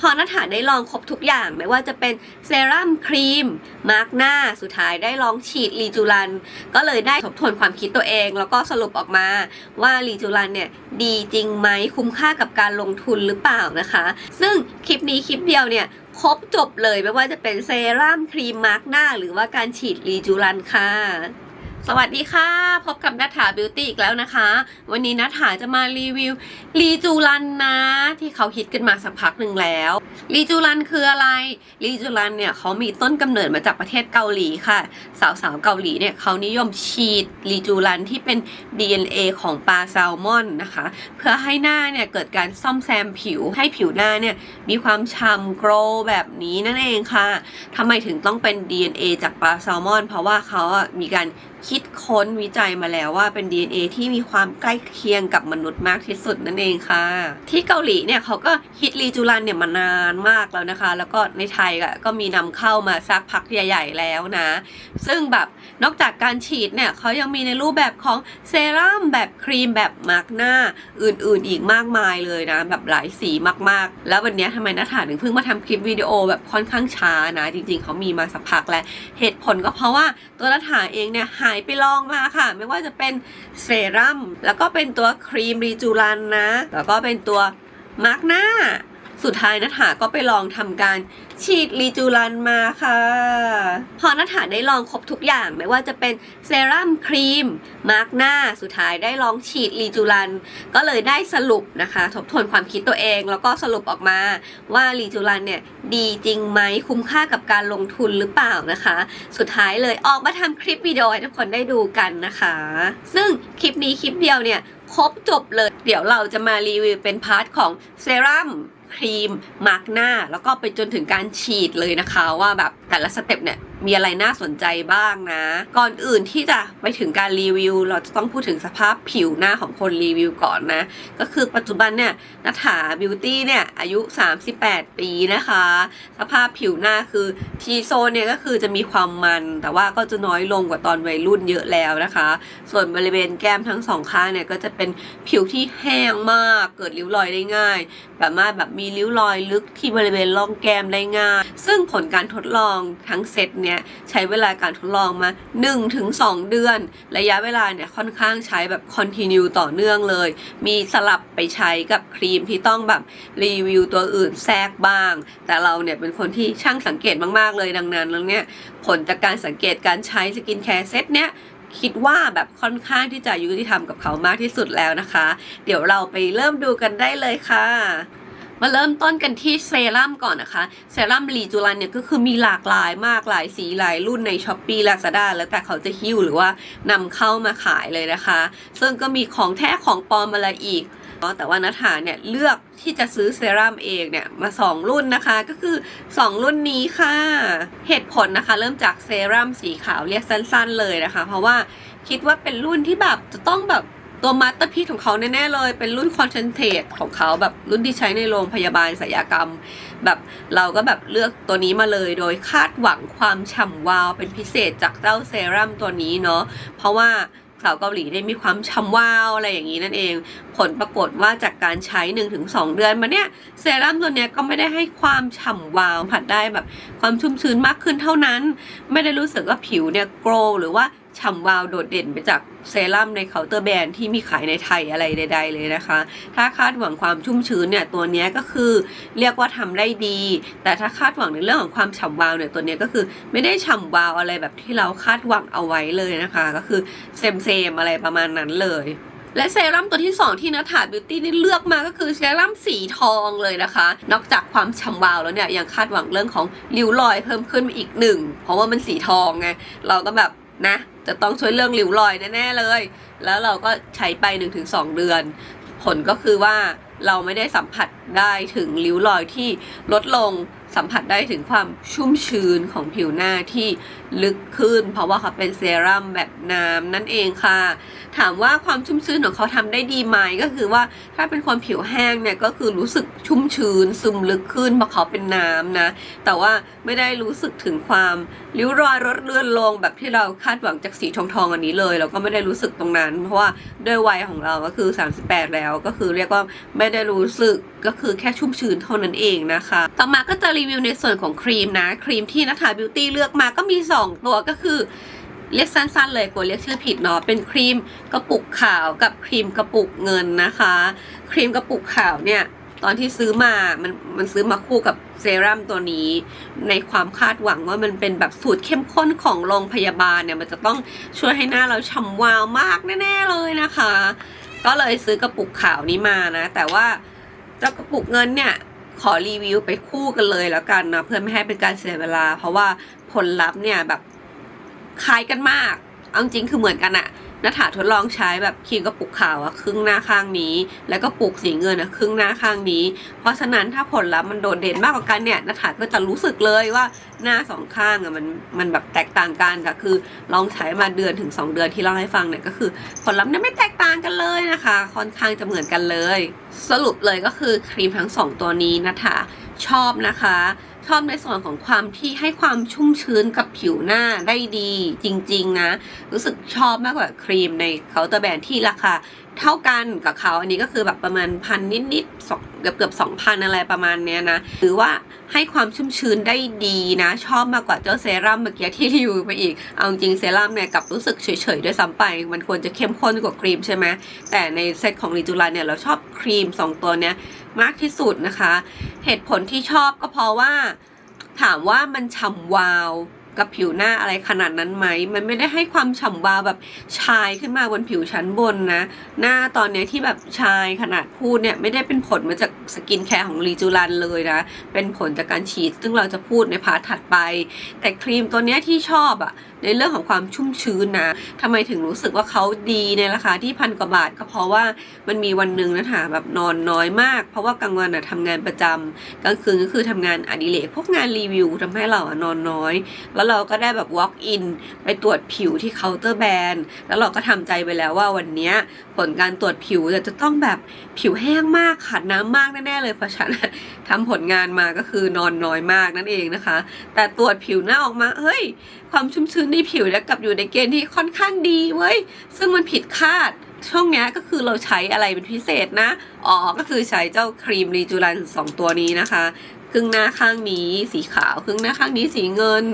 พอนัฐาได้ลองครบทุกอย่างไม่ว่าจะเป็นเซรั่มครีม มาร์กหน้าสุดท้ายได้ลองฉีดรีจูรัน ก็เลยได้ทบทวนความคิดตัวเอง แล้วก็สรุปออกมาว่ารีจูรันเนี่ยดีจริงไหมคุ้มค่ากับการลงทุนหรือเปล่านะคะ ซึ่งคลิปนี้คลิปเดียวเนี่ยครบจบเลยไม่ว่าจะเป็นเซรั่มครีมมาร์กหน้า หรือว่าการฉีดรีจูรันค่ะ สวัสดีค่ะ พบกับนัฐาบิวตี้อีกแล้วนะคะ วันนี้นัฐาจะมารีวิวรีจูรันนะ ที่เขาฮิตกันมาสักพักหนึ่งแล้วรีจูรันคืออะไรรีจูรันเนี่ยเขามีต้นกำเนิดมาจากประเทศเกาหลีค่ะ สาวๆเกาหลีเนี่ยเขานิยมฉีดรีจูรันที่เป็น DNA ของปลาแซลมอนนะคะ เพื่อให้หน้าเนี่ยเกิดการซ่อมแซมผิวให้ผิวหน้าเนี่ยมีความฉ่ำโกลแบบนี้นั่นเองค่ะทำไมถึงต้องเป็น DNA จากปลาแซลมอน เพราะว่าเขาอะมีการคิดค้นวิจัยมาแล้วว่าเป็น DNA ที่มีความใกล้เคียงกับมนุษย์มากที่สุดนั่นเองค่ะ ที่เกาหลีเนี่ยเขาก็ฮิตรีจูรันเนี่ยมานานมากแล้วนะคะ แล้วก็ในไทยก็มีนำเข้ามาสักพักใหญ่ๆแล้วนะ ซึ่งแบบนอกจากการฉีดเนี่ยเขายังมีในรูปแบบของเซรั่มแบบครีมแบบมาร์กหน้าอื่นๆอีกมากมายเลยนะ แบบหลายสีมากๆ แล้ววันนี้ทำไมนัฐาถึงเพิ่งมาทำคลิปวิดีโอแบบค่อนข้างช้านะ จริงๆเขามีมาสักพักแล้วเหตุผลก็เพราะว่าตัวนัฐาเองเนี่ยหานไปลองมาค่ะ ไม่ว่าจะเป็นเซรั่มแล้วก็เป็นตัวครีมรีจูรันนะ แล้วก็เป็นตัวมาร์กหน้า สุดท้ายนัฐาก็ไปลองทำการฉีดรีจูรันมาค่ะ พอนัฐาได้ลองครบทุกอย่างไม่ว่าจะเป็นเซรั่มครีมมาร์กหน้าสุดท้ายได้ลองฉีดรีจูรัน ก็เลยได้สรุปนะคะ ทบทวนความคิดตัวเอง แล้วก็สรุปออกมาว่ารีจูรันเนี่ยดีจริงไหมคุ้มค่ากับการลงทุนหรือเปล่านะคะ สุดท้ายเลยออกมาทำคลิปวิดีโอให้ทุกคนได้ดูกันนะคะ ซึ่งคลิปนี้คลิปเดียวเนี่ยครบจบเลย เดี๋ยวเราจะมารีวิวเป็นพาร์ทของเซรั่ม ครีมมาร์กหน้า แล้วก็ไปจนถึงการฉีดเลยนะคะ ว่าแบบแต่ละสเต็ปเนี่ย มีอะไรน่าสนใจบ้างนะ ก่อนอื่นที่จะไปถึงการรีวิว เราจะต้องพูดถึงสภาพผิวหน้าของคนรีวิวก่อนนะ ก็คือปัจจุบันเนี่ยนัฐาบิวตี้เนี่ยอายุ 38 ปีนะคะ สภาพผิวหน้าคือทีโซนเนี่ยก็คือจะมีความมันแต่ว่าก็จะน้อยลงกว่าตอนวัยรุ่นเยอะแล้วนะคะ ส่วนบริเวณแก้มทั้งสองข้างเนี่ยก็จะเป็นผิวที่แห้งมากเกิดริ้วรอยได้ง่ายแบบว่าแบบมีริ้วรอยลึกที่บริเวณร่องแก้มได้ง่าย ซึ่งผลการทดลองทั้งเซตเนี่ยใช้เวลาการทดลองมา 1-2 เดือน ระยะเวลาเนี่ยค่อนข้างใช้แบบคอนติเนียต่อเนื่องเลย มีสลับไปใช้กับครีมที่ต้องแบบรีวิวตัวอื่นแทรกบ้าง แต่เราเนี่ยเป็นคนที่ช่างสังเกตมากๆเลยดังนั้นแล้วเนี่ยผลจากการสังเกตการใช้สกินแคร์เซตเนี่ยคิดว่าแบบค่อนข้างที่จะยุติธรรมกับเขามากที่สุดแล้วนะคะ เดี๋ยวเราไปเริ่มดูกันได้เลยค่ะ มาเริ่มต้นกันที่เซรั่มก่อนนะคะ เซรั่มรีจูรันเนี่ยก็คือมีหลากหลายมากหลายสีหลายรุ่นใน s h อ p e e Lazada แล้วแต่เขาจะหิ้วหรือว่านำเข้ามาขายเลยนะคะ ซึ่งก็มีของแท้ของปลอมอะไรอีกแต่ว่านัฐาเนี่ยเลือกที่จะซื้อเซรั่มเองเนี่ยมา 2 รุ่นนะคะ ก็คือ 2 รุ่นนี้ค่ะ เหตุผลนะคะ เริ่มจากเซรั่มสีขาวเรียกสั้น ๆ เลยนะคะ เพราะว่าคิดว่าเป็นรุ่นที่แบบจะต้องแบบ ตัวมาสเตอร์พีของเขาแน่ๆเลย เป็นรุ่นคอนเซนเทรตของเขาแบบรุ่นที่ใช้ในโรงพยาบาลศัลยกรรม แบบเราก็แบบเลือกตัวนี้มาเลย โดยคาดหวังความฉ่ำวาวเป็นพิเศษจากเจ้าเซรั่มตัวนี้เนาะเพราะว่าสาวเกาหลีได้มีความฉ่ำวาวอะไรอย่างนี้นั่นเอง ผลปรากฏว่าจากการใช้ 1-2 เดือนมาเนี่ยเซรั่มตัวเนี้ยก็ไม่ได้ให้ความฉ่ำวาวผัดได้แบบความชุ่มชื้นมากขึ้นเท่านั้น ไม่ได้รู้สึกว่าผิวเนี่ยโกลหรือว่า ฉ่ำวาวโดดเด่นไปจากเซรั่มในเคาน์เตอร์แบรนด์ที่มีขายในไทยอะไรใด ๆ เลยนะคะ ถ้าคาดหวังความชุ่มชื้นเนี่ยตัวนี้ก็คือเรียกว่าทำได้ดี แต่ถ้าคาดหวังในเรื่องของความฉ่ำวาวเนี่ยตัวนี้ก็คือไม่ได้ฉ่ำวาวอะไรแบบที่เราคาดหวังเอาไว้เลยนะคะ ก็คือเซมเซมอะไรประมาณนั้นเลยและเซรั่มตัวที่ 2 ที่นัฐาบิวตี้นี่เลือกมาก็คือเซรั่มสีทองเลยนะคะ นอกจากความฉ่ำวาวแล้วเนี่ยยังคาดหวังเรื่องของริ้วรอยเพิ่มขึ้นมาอีกหนึ่งเพราะว่ามันสีทองไงเราก็แบบ นะจะต้องช่วยเรื่องริ้วรอยแน่ๆเลย แล้วเราก็ใช้ไป 1-2 เดือน ผลก็คือว่าเราไม่ได้สัมผัสได้ถึงริ้วรอยที่ลดลงสัมผัสได้ถึงความชุ่มชื้นของผิวหน้าที่ลึกขึ้น เพราะว่าเขาเป็นเซรั่มแบบน้ำนั่นเองค่ะ ถามว่าความชุ่มชื้นของเขาทำได้ดีไหมก็คือว่าถ้าเป็นคนผิวแห้งเนี่ยก็คือรู้สึกชุ่มชื้นซึมลึกขึ้นเพราะเขาเป็นน้ำนะ แต่ว่าไม่ได้รู้สึกถึงความริ้วรอยลดเลื่อนลงแบบที่เราคาดหวังจากสีทองทองอันนี้เลยเราก็ไม่ได้รู้สึกตรงนั้น เพราะว่าด้วยวัยของเราก็คือ 38 แล้วก็คือเรียกว่าไม่ได้รู้สึกก็คือแค่ชุ่มชื้นเท่านั้นเองนะคะ ต่อมาก็จะรีวิวในส่วนของครีมนะ ครีมที่นัทาบิวตี้เลือกมาก็มี 2 ตัวก็คือ เรียกสั้นๆเลยกลัวเรียกชื่อผิดเนาะเป็นครีมกระปุกขาวกับครีมกระปุกเงินนะคะ ครีมกระปุกขาวเนี่ยตอนที่ซื้อมามันมันซื้อมาคู่กับเซรั่มตัวนี้ ในความคาดหวังว่ามันเป็นแบบสูตรเข้มข้นของโรงพยาบาลเนี่ยมันจะต้องช่วยให้หน้าเราฉ่ำวาวมากแน่ๆเลยนะคะ ก็เลยซื้อกระปุกขาวนี้มานะ แต่ว่าเจ้ากระปุกเงินเนี่ยขอรีวิวไปคู่กันเลยแล้วกันนะเพื่อไม่ให้เป็นการเสียเวลา เพราะว่าผลลัพธ์เนี่ยแบบ คล้ายกันมากเอาจริงคือเหมือนกันอะนัฐาทดลองใช้แบบครีมกระปุกขาวอะครึ่งหน้าข้างนี้ แล้วก็ปุกสีเงินอะครึ่งหน้าข้างนี้ เพราะฉะนั้นถ้าผลลัพธ์มันโดดเด่นมากกว่ากันเนี่ยนัฐาก็จะรู้สึกเลยว่าหน้าสองข้างอะมันมันแบบแตกต่างกันก็คือลองใช้มาเดือนถึง 2 เดือนที่เล่าให้ฟังเนี่ยก็คือ ผลลัพธ์เนี่ยไม่แตกต่างกันเลยนะคะ ค่อนข้างจะเหมือนกันเลย สรุปเลยก็คือครีมทั้ง 2 ตัวนี้นะคะชอบนะคะ อบในส่วนของความที่ให้ความชุ่มชื้นกับผิวหน้าได้ดีจริง ๆ นะ รู้สึกชอบมากกว่าครีมในเคาน์เตอร์แบรนด์ที่ราคาเท่ากันกับเขาอันนี้ก็คือแบบประมาณพันนิดๆสองเกือบเกือบสองพันอะไรประมาณเนี้ยนะหรือว่าให้ความชุ่มชื้นได้ดีนะ ชอบมากกว่าเจ้าเซรั่มเมื่อกี้ที่รีวิวไปอีก เอาจริงเซรั่มเนี่ยกับรู้สึกเฉยๆด้วยซ้ำไป มันควรจะเข้มข้นกว่าครีมใช่ไหมแต่ในเซตของรีจูลาเนี่ยเราชอบครีมสองตัวเนี้ยมากที่สุดนะคะ เหตุผลที่ชอบก็เพราะว่า ถามว่ามันฉ่ำวาวกับผิวหน้าอะไรขนาดนั้นไหม มันไม่ได้ให้ความฉ่ำวาวแบบชายขึ้นมาบนผิวชั้นบนนะ หน้าตอนนี้ที่แบบชายขนาดพูดเนี่ย ไม่ได้เป็นผลมาจากสกินแคร์ของรีจูรันเลยนะ เป็นผลจากการฉีด ซึ่งเราจะพูดในพาร์ทถัดไป แต่ครีมตัวเนี้ยที่ชอบอะ ในเรื่องของความชุ่มชื้นนะทำไมถึงรู้สึกว่าเขาดีในราคาที่พันกว่าบาทก็เพราะว่ามันมีวันหนึ่งนะคะแบบนอนน้อยมาก เพราะว่ากลางวันอะทำงานประจำกลางคืนก็คือทำงานอดิเรกพวกงานรีวิวทำให้เราอะนอนน้อย แล้วเราก็ได้แบบ walk in ไปตรวจผิวที่เคาน์เตอร์แบรนด์แล้วเราก็ทำใจไปแล้วว่าวันนี้ผลการตรวจผิวจะต้องแบบผิวแห้งมากขาดน้ำมากแน่ๆเลยเพราะฉันทำผลงานมาก็คือนอนน้อยมากนั่นเองนะคะ แต่ตรวจผิวหน้าออกมาเฮ้ย ความชุ่มชื้นในผิวแล้วกลับอยู่ในเกณฑ์ที่ค่อนข้างดีเว้ย ซึ่งมันผิดคาด ช่วงนี้ก็คือเราใช้อะไรเป็นพิเศษนะ อ๋อ ก็คือใช้เจ้าครีมรีจูรันสองตัวนี้นะคะ ครึ่งหน้าข้างนี้สีขาว ครึ่งหน้าข้างนี้สีเงิน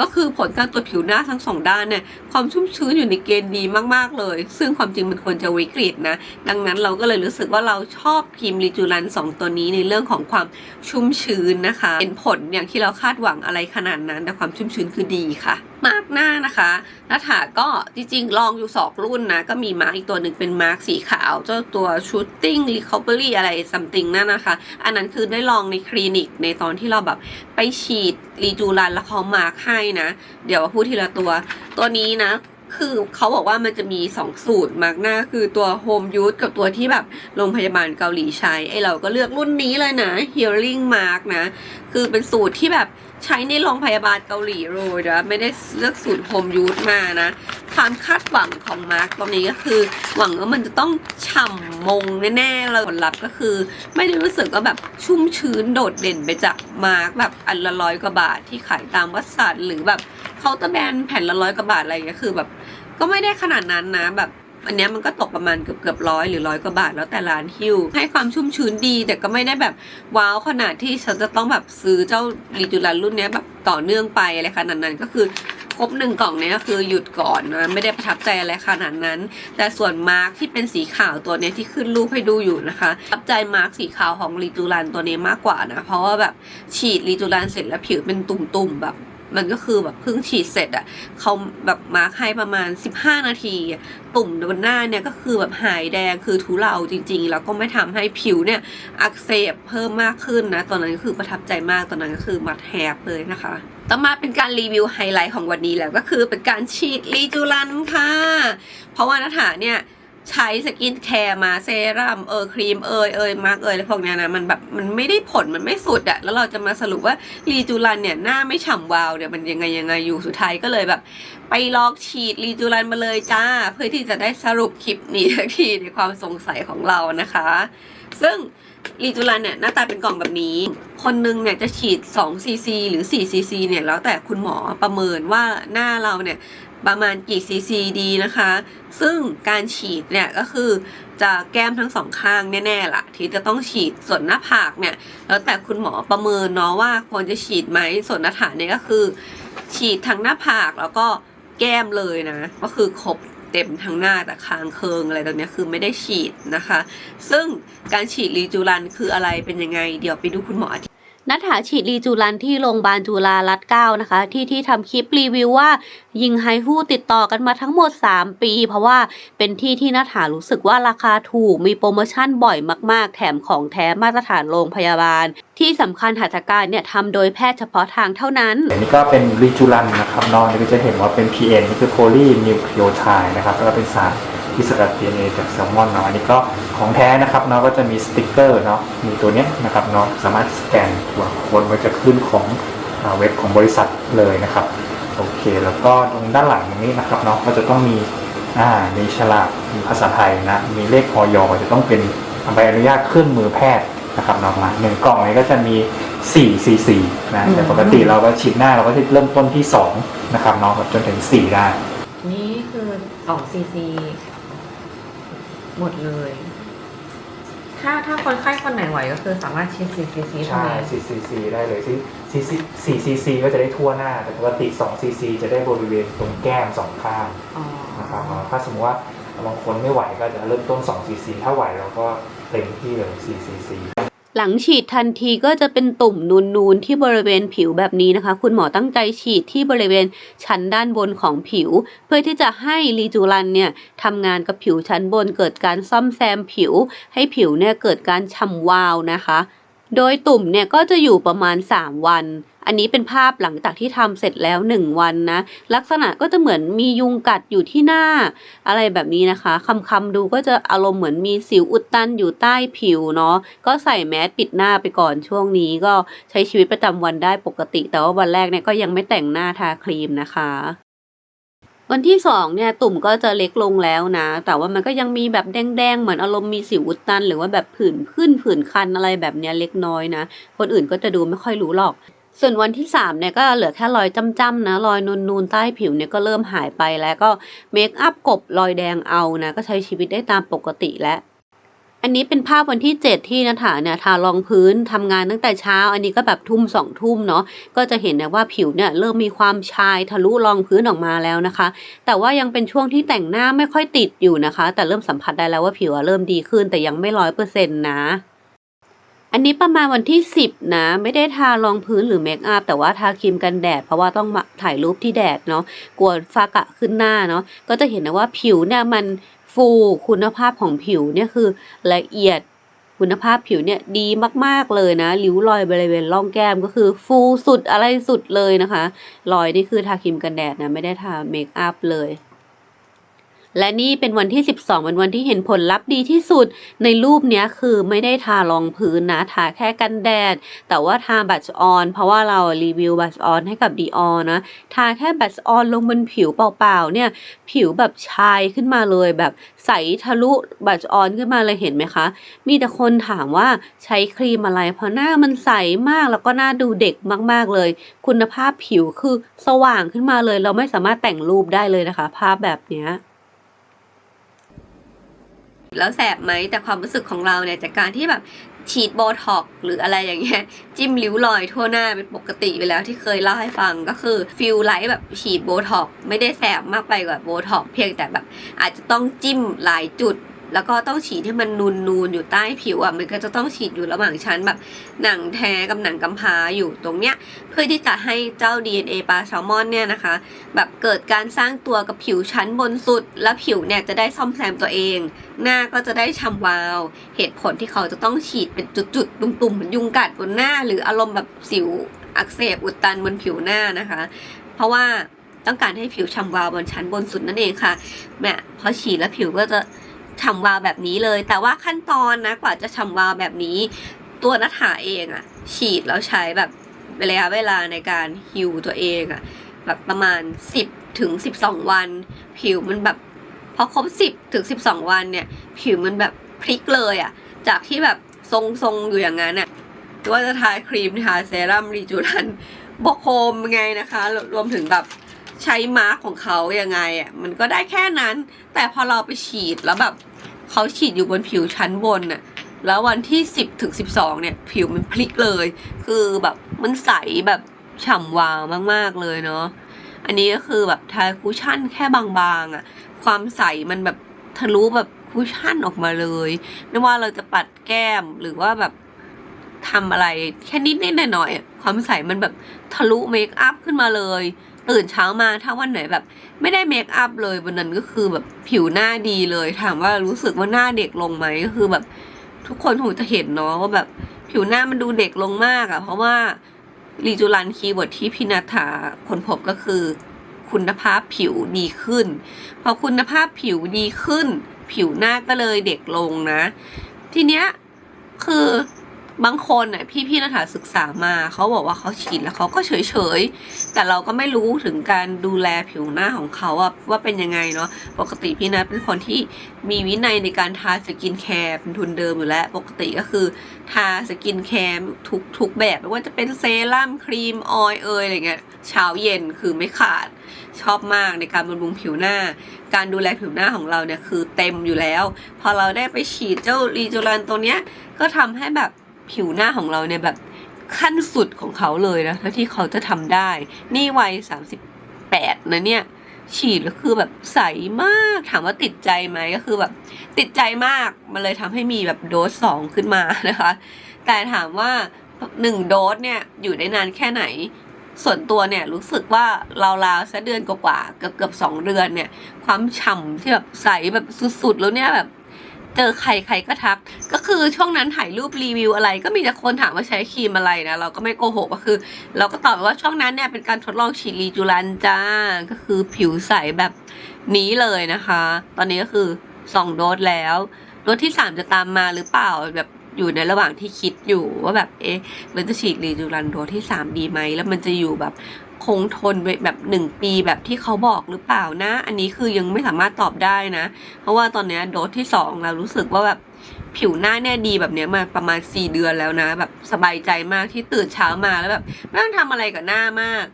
ก็คือผลการตรวจผิวหน้าทั้งสองด้านเนี่ยความชุ่มชื้นอยู่ในเกณฑ์ดีมากๆเลย ซึ่งความจริงมันควรจะวิกฤตนะ ดังนั้นเราก็เลยรู้สึกว่าเราชอบครีมรีจูรันสองตัวนี้ในเรื่องของความชุ่มชื้นนะคะ เป็นผลอย่างที่เราคาดหวังอะไรขนาดนั้น แต่ความชุ่มชื้นคือดีค่ะมาร์กหน้านะคะนัฐาก็จริงๆ ลองอยู่สองรุ่นนะ ก็มีมาร์กอีกตัวหนึ่งเป็นมาร์กสีขาว เจ้าตัว shooting recovery อะไร something นั่นนะคะ อันนั้นคือได้ลองในคลินิกในตอนที่เราแบบไปฉีดรีจูรันแล้วเขามาร์กให้นะ เดี๋ยวมาพูดทีละตัว ตัวนี้นะ คือเขาบอกว่ามันจะมี 2 สูตรมาร์กหน้า คือตัวโฮมยูสกับตัวที่แบบโรงพยาบาลเกาหลีใช้ไอเราก็เลือกรุ่นนี้เลยนะ Healing Mark นะ คือเป็นสูตรที่แบบ ใช้ในโรงพยาบาลเกาหลีเลยนะไม่ได้เลือกสูตร Home Use มานะ ความคาดหวังของมาร์กตรงนี้ก็คือ หวังว่ามันจะต้องฉ่ำมงแน่ๆเลยผลลัพธ์ก็คือ ไม่ได้รู้สึกว่าแบบชุ่มชื้นโดดเด่นไปจากมาร์กแบบอันละร้อยกว่าบาทที่ขายตามวัสันหรือแบบเคาน์เตอร์แบรนด์แผ่นละร้อยกว่าบาทอะไรอย่างเงี้ยคือแบบ ก็ไม่ได้ขนาดนั้นนะแบบ อันนี้มันก็ตกประมาณเกือบเกือบร้อยหรือร้อยกว่าบาทแล้วแต่ร้านฮิวให้ความชุ่มชื้นดี แต่ก็ไม่ได้แบบว้าวขนาดที่ฉันจะต้องแบบซื้อเจ้ารีจูรันรุ่นนี้แบบต่อเนื่องไปอะไรขนาดนั้นก็คือครบหนึ่งกล่องเนี้ยก็คือหยุดก่อนนะไม่ได้ประทับใจอะไรขนาดนั้น แต่ส่วนมาร์กที่เป็นสีขาวตัวเนี้ยที่ขึ้นรูปให้ดูอยู่นะคะประทับใจมาร์กสีขาวของรีจูรันตัวนี้มากกว่านะเพราะว่าแบบฉีดรีจูรันเสร็จแล้วผิวเป็นตุ่มๆแบบ มันก็คือแบบเพิ่งฉีดเสร็จอะ่ะเขาแบบมาร์คให้ประมาณ 15 นาที ตุ่มบนหน้าเนี่ยก็คือแบบหายแดงคือทุเลาจริง ๆ แล้วก็ไม่ทำให้ผิวเนี่ยอักเสบเพิ่มมากขึ้นนะ ตอนนั้นก็คือประทับใจมากตอนนั้นก็คือมัดแฮปเลยนะคะต่อมาเป็นการรีวิวไฮไลท์ของวันนี้แล้วก็คือเป็นการฉีดรีจูรันค่ะ เพราะว่านัฐาเนี่ย ใช้สกินแคร์มาเซรั่มเออครีมเอยเอยมาร์กเอยอะไรพวกเนี้ยนะมันแบบมันไม่ได้ผลมันไม่สุดอะแล้วเราจะมาสรุปว่ารีจูรันเนี่ยหน้าไม่ฉ่ำวาวเนี่ยมันยังไงยังไงอยู่สุดท้ายก็เลยแบบ ไปลองฉีดรีจูรันมาเลยจ้า เพื่อที่จะได้สรุปคลิปนี้ทักทีในความสงสัยของเรานะคะ ซึ่งรีจูรันเนี่ยหน้าตาเป็นกล่องแบบนี้ คนนึงเนี่ยจะฉีด2ซีซีหรือ4ซีซีเนี่ยแล้วแต่คุณหมอประเมินว่าหน้าเราเนี่ย ประมาณกี่ซีซีดีนะคะ ซึ่งการฉีดเนี่ยก็คือจะแก้มทั้งสองข้างแน่ๆล่ะ ที่จะต้องฉีดส่วนหน้าผากเนี่ย แล้วแต่คุณหมอประเมินเนาะว่าควรจะฉีดไหมส่วนหน้าฐานเนี่ยก็คือ ฉีดทั้งหน้าผากแล้วก็แก้มเลยนะ ก็คือครบเต็มทั้งหน้าแต่คางเคิงอะไรตรงเนี้ยคือไม่ได้ฉีดนะคะ ซึ่งการฉีดรีจูรันคืออะไรเป็นยังไง เดี๋ยวไปดูคุณหมออธิ นัดหาฉีดรีจูรันที่โรงพยาบาลจุฬารัตน์เก้านะคะ ที่ที่ทำคลิปรีวิวว่า ยิงไฮฟูติดต่อกันมาทั้งหมด 3 ปี เพราะว่าเป็นที่ที่นัดหารู้สึกว่าราคาถูกมีโปรโมชั่นบ่อยมาก ๆ แถมของแท้มาตรฐานโรงพยาบาล ที่สำคัญหัตถการเนี่ยทำโดยแพทย์เฉพาะทางเท่านั้น อันนี้ก็เป็นรีจูรันนะครับนอนนี่ก็จะเห็นว่าเป็น PN นี่คือโพลีนิวคลีโอไทด์นะครับแล้วก็เป็นสาร ที่สกัด DNA จากแซลมอนเนาะอันนี้ก็ของแท้นะครับเนาะก็จะมีสติ๊กเกอร์เนาะมีตัวเนี้ยนะครับเนาะสามารถสแกนตัวคนไว้จะขึ้นของอ่าเว็บของบริษัทเลยนะครับโอเค แล้วก็ตรงด้านหลังนี้นะครับเนาะก็จะต้องมีอ่ามีฉลากมีภาษาไทยนะมีเลขออยจะต้องเป็นใบอนุญาตเครื่องมือแพทย์นะครับเนาะมาหนึ่งกล่องนี้ก็จะมี4 cc นะแต่ปกติเราก็ฉีดหน้าเราก็จะเริ่มต้นที่2นะครับเนาะจนถึง 4 ได้ นี่คือสองซีซี หมดเลย ถ้าถ้าคนไข้คนไหนไหวก็คือสามารถฉีดซีซีซีเท่าใช่นั้น4 cc ได้เลยที่4 cc ก็จะได้ทั่วหน้า แต่ปกติ2 cc จะได้บริเวณตรงแก้มสองข้างอ๋อนะครับเนาะถ้าสมมติว่าบางคนไม่ไหวก็จะเริ่มต้น2 cc ถ้าไหวเราก็เต็มที่เลย4 cc หลังฉีดทันทีก็จะเป็นตุ่มนูนๆที่บริเวณผิวแบบนี้นะคะ คุณหมอตั้งใจฉีดที่บริเวณชั้นด้านบนของผิว เพื่อที่จะให้รีจูรันเนี่ยทำงานกับผิวชั้นบนเกิดการซ่อมแซมผิว ให้ผิวเนี่ยเกิดการฉ่ำวาวนะคะ โดยตุ่มเนี่ยก็จะอยู่ประมาณ 3 วัน อันนี้เป็นภาพหลังจากที่ทำเสร็จแล้ว 1 วันนะ ลักษณะก็จะเหมือนมียุงกัดอยู่ที่หน้า อะไรแบบนี้นะคะคำคำๆดูก็จะอารมณ์เหมือนมีสิวอุดตันอยู่ใต้ผิวเนาะ ก็ใส่แมสปิดหน้าไปก่อนช่วงนี้ก็ใช้ชีวิตประจำวันได้ปกติ แต่ว่าวันแรกเนี่ยก็ยังไม่แต่งหน้าทาครีมนะคะ วันที่สองเนี่ยตุ่มก็จะเล็กลงแล้วนะ แต่ว่ามันก็ยังมีแบบแดงๆ เหมือนอารมณ์มีสิวอุดตัน หรือว่าแบบผื่นขึ้นผื่นคันอะไรแบบเนี้ยเล็กน้อยนะ คนอื่นก็จะดูไม่ค่อยรู้หรอก ส่วนวันที่สามเนี่ยก็เหลือแค่รอยจ้ำๆนะ รอยนูนๆใต้ผิวเนี่ยก็เริ่มหายไปแล้วก็เมคอัพกบรอยแดงเอานะ ก็ใช้ชีวิตได้ตามปกติแล้ว อันนี้เป็นภาพวันที่ 7 ที่นัฐาเนี่ยทารองพื้นทำงานตั้งแต่เช้า อันนี้ก็แบบทุ่มสองทุ่มเนาะก็จะเห็นนะว่าผิวเนี่ยเริ่มมีความชายทะลุรองพื้นออกมาแล้วนะคะ แต่ว่ายังเป็นช่วงที่แต่งหน้าไม่ค่อยติดอยู่นะคะ แต่เริ่มสัมผัสได้แล้วว่าผิวเริ่มดีขึ้นแต่ยังไม่ร้อยเปอร์เซ็นต์นะอันนี้ประมาณวันที่ 10 นะ ไม่ได้ทารองพื้นหรือเมคอัพแต่ว่าทาครีมกันแดด เพราะว่าต้องมาถ่ายรูปที่แดดเนาะกลัวฟ้ากระขึ้นหน้าเนาะก็จะเห็นนะว่าผิวเนี่ยมัน ฟูคุณภาพของผิวเนี่ยคือละเอียดคุณภาพผิวเนี่ยดีมากๆเลยนะริ้วรอยบริเวณร่องแก้มก็คือฟูสุดอะไรสุดเลยนะคะ รอยนี่คือทาครีมกันแดดนะไม่ได้ทาเมคอัพเลย และนี่เป็นวันที่ 12 เป็นวันที่เห็นผลลัพธ์ดีที่สุด ในรูปเนี้ยคือไม่ได้ทารองพื้นนะทาแค่กันแดด แต่ว่าทาบัชออน เพราะว่าเรารีวิวบัชออนให้กับดีออนะทาแค่บัชออนลงบนผิวเปล่าๆเนี่ยผิวแบบชายขึ้นมาเลยแบบใสทะลุบัชออนขึ้นมาเลยเห็นไหมคะ มีแต่คนถามว่าใช้ครีมอะไร เพราะหน้ามันใสมากแล้วก็หน้าดูเด็กมากๆเลย คุณภาพผิวคือสว่างขึ้นมาเลย เราไม่สามารถแต่งรูปได้เลยนะคะ ภาพแบบเนี้ย แล้วแสบไหมแต่ความรู้สึกของเราเนี่ยจากการที่แบบฉีดโบท็อกหรืออะไรอย่างเงี้ยจิ้มริ้วรอยทั่วหน้าเป็นปกติไปแล้วที่เคยเล่าให้ฟังก็คือฟิลไลท์แบบฉีดโบท็อกไม่ได้แสบมากไปกว่าโบท็อกเพียงแต่แบบอาจจะต้องจิ้มหลายจุด แล้วก็ต้องฉีดให้มันนูนนูนๆอยู่ใต้ผิวอะมันก็จะต้องฉีดอยู่ระหว่างชั้นแบบหนังแท้กับหนังกำพร้าอยู่ตรงเนี้ย เพื่อที่จะให้เจ้า DNA ปลาแซลมอนเนี่ยนะคะ แบบเกิดการสร้างตัวกับผิวชั้นบนสุด แล้วผิวเนี่ยจะได้ซ่อมแซมตัวเอง หน้าก็จะได้ฉ่ำวาว เหตุผลที่เขาจะต้องฉีดเป็นจุดๆตุ่มๆเหมือนยุงกัดบนหน้า หรืออารมณ์แบบสิวอักเสบอุดตันบนผิวหน้านะคะ เพราะว่าต้องการให้ผิวฉ่ำวาวบนชั้นบนสุดนั่นเองค่ะแม่พอฉีดแล้วผิวก็จะ ฉ่ำวาวแบบนี้เลย แต่ว่าขั้นตอนนะกว่าจะฉ่ำวาวแบบนี้ ตัวนัทหาเองอะฉีดแล้วใช้แบบระยะเวลาในการฮิวตัวเองอะแบบประมาณ 10ถึง12 วัน ผิวมันแบบพอครบ 10ถึง12 วันเนี่ย ผิวมันแบบพลิกเลยอะจากที่แบบทรงๆอยู่อย่างนั้นอะว่าจะทาครีมทาเซรั่มรีจูรันบโคมยังไงนะคะ รวมถึงแบบใช้มาร์กของเขายังไงอะมันก็ได้แค่นั้น แต่พอเราไปฉีดแล้วแบบ เขาฉีดอยู่บนผิวชั้นบนน่ะแล้ววันที่ 10ถึง12 เนี่ย ผิวมันพลิกเลย คือแบบมันใสแบบฉ่ำวาวมากๆเลยเนาะอันนี้ก็คือแบบทาคูชั่นแค่บางๆอะ่ะ ความใสมันแบบทะลุแบบคูชั่นออกมาเลยไม่ว่าเราจะปัดแก้มหรือว่าแบบทำอะไรแค่นิดนิดหน่อยหน่อยๆอะความใสมันแบบทะลุเมคอัพขึ้นมาเลย ตื่นเช้ามาถ้าวันไหนแบบ ไม่ได้เมคอัพเลยวันนั้นก็คือแบบผิวหน้าดีเลย ถามว่ารู้สึกว่าหน้าเด็กลงไหมก็คือแบบ ทุกคนคงจะเห็นเนาะว่าแบบ ผิวหน้ามันดูเด็กลงมากอะ่ะ เพราะว่ารีจูรันคีย์เวิร์ดที่พินาถาคนพบก็คือ คุณภาพผิวดีขึ้นพอคุณภาพผิวดีขึ้น ผิวหน้าก็เลยเด็กลงนะ ทีเนี้ยคือ บางคนน่ะพี่พี่นัฐาศึกษามาเขาบอกว่าเขาฉีดแล้วเขาก็เฉยเฉยๆแต่เราก็ไม่รู้ถึงการดูแลผิวหน้าของเขาว่าเป็นยังไงเนาะปกติพี่นัทเป็นคนที่มีวินัยในการทาสกินแคร์เป็นทุนเดิมอยู่แล้ว ปกติก็คือทาสกินแคร์ทุกทุกแบบไม่ว่าจะเป็นเซรั่มครีมออยล์เอยอะไรเงี้ยเช้าเย็นคือไม่ขาดชอบมากในการบำรุงผิวหน้า การดูแลผิวหน้าของเราเนี่ยคือเต็มอยู่แล้ว พอเราได้ไปฉีดเจ้ารีจูรันตัวเนี้ยก็ทำให้แบบ ผิวหน้าของเราเนี่ยแบบขั้นสุดของเขาเลยนะเท่าที่เขาจะทำได้ นี่วัยสามสิบแปดนะเนี่ย ฉีดแล้วคือแบบใสมากถามว่าติดใจไหมก็คือแบบ ติดใจมากมันเลยทำให้มีแบบโดสสองขึ้นมานะคะ แต่ถามว่าหนึ่งโดสเนี่ยอยู่ได้นานแค่ไหนส่วนตัวเนี่ยรู้สึกว่าราวๆสักเดือนกว่าๆเกือบเกือบๆสองเดือนเนี่ย ความฉ่ำที่แบบใสแบบสุดๆแล้วเนี่ยแบบ เจอใครใครก็ทัก ก็คือช่วงนั้นถ่ายรูปรีวิวอะไร ก็มีแต่คนถามว่าใช้ครีมอะไรนะ เราก็ไม่โกหกก็คือ เราก็ตอบว่าช่วงนั้นเนี่ยเป็นการทดลองฉีดรีจูรันจ้า ก็คือผิวใสแบบนี้เลยนะคะ ตอนนี้ก็คือสองโดสแล้ว โดสที่สามจะตามมาหรือเปล่าแบบอยู่ในระหว่างที่คิดอยู่ว่าแบบเอ๊ะเราจะฉีดรีจูรันโดสที่สามดีไหมแล้วมันจะอยู่แบบ คงทนไปแบบหนึ่งปีแบบที่เขาบอกหรือเปล่านะ อันนี้คือยังไม่สามารถตอบได้นะ เพราะว่าตอนเนี้ยโดสที่สองเรารู้สึกว่าแบบผิวหน้าเนี่ยดีแบบเนี้ยมาประมาณสี่เดือนแล้วนะ แบบสบายใจมากที่ตื่นเช้ามาแล้วแบบไม่ต้องทำอะไรกับหน้ามาก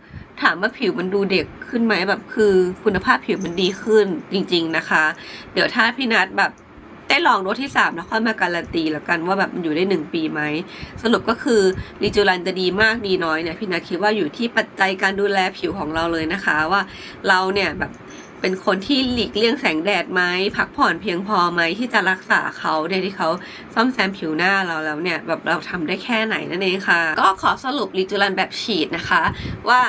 ถามว่าผิวมันดูเด็กขึ้นไหมแบบคือคุณภาพผิวมันดีขึ้นจริง ๆนะคะ เดี๋ยวถ้าพี่นัทแบบ ได้ลองโดสที่สามแล้วค่อยมาการันตีแล้วกันว่าแบบมันอยู่ได้หนึ่งปีไหม สรุปก็คือรีจูรันจะดีมากดีน้อยเนี่ยพี่นัทคิดว่าอยู่ที่ปัจจัยการดูแลผิวของเราเลยนะคะว่าเราเนี่ยแบบเป็นคนที่หลีกเลี่ยงแสงแดดไหมพักผ่อนเพียงพอไหมที่จะรักษาเขาเนี่ยที่เขาซ่อมแซมผิวหน้าเราแล้วเนี่ยแบบเราทำได้แค่ไหนนั่นเองค่ะ ก็ขอสรุปรีจูรันแบบฉีดนะคะว่า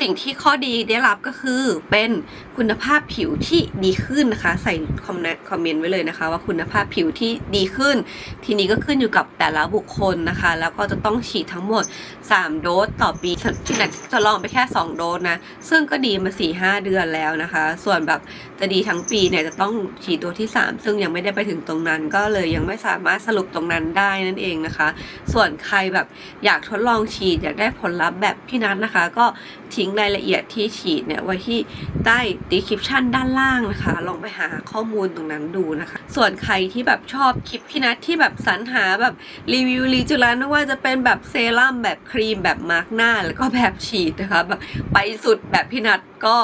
สิ่งที่ข้อดีได้รับก็คือเป็นคุณภาพผิวที่ดีขึ้นนะคะ ใส่คอมเมนต์คอมเมนต์ไว้เลยนะคะ ว่าคุณภาพผิวที่ดีขึ้น ทีนี้ก็ขึ้นอยู่กับแต่ละบุคคลนะคะ แล้วก็จะต้องฉีดทั้งหมด 3 โดสต่อปีที่ไหนจะลองไปแค่ 2 โดสนะ ซึ่งก็ดีมา 4-5 เดือนแล้วนะคะ ส่วนแบบจะดีทั้งปีเนี่ยจะต้องฉีดโดสที่ 3 ซึ่งยังไม่ได้ไปถึงตรงนั้น ก็เลยยังไม่สามารถสรุปตรงนั้นได้นั่นเองนะคะ ส่วนใครแบบอยากทดลองฉีดอยากได้ผลลัพธ์แบบพี่นัทนะคะ ก็ทิ้งรายละเอียดที่ฉีดเนี่ยไว้ที่ใต้ดีคริปชันด้านล่างนะคะ ลองไปหาข้อมูลตรงนั้นดูนะคะ ส่วนใครที่แบบชอบคลิปพี่นัทที่แบบสรรหาแบบรีวิวรีจุลันไม่ว่าจะเป็นแบบเซรั่มแบบครีมแบบมาร์กหน้า แล้วก็แบบฉีดนะคะแบบไปสุดแบบพี่นัทก็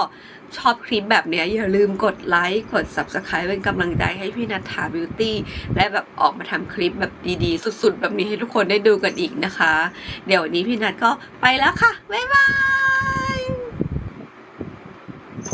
ชอบคลิปแบบเนี้ยอย่าลืมกดไลค์ กด subscribe เป็นกำลังใจให้พี่นัทธาบิวตี้และแบบออกมาทำคลิปแบบดีๆ สุดๆ แบบนี้ให้ทุกคนได้ดูกันอีกนะคะ เดี๋ยววันนี้พี่นัทก็ไปแล้วค่ะ บ๊ายบาย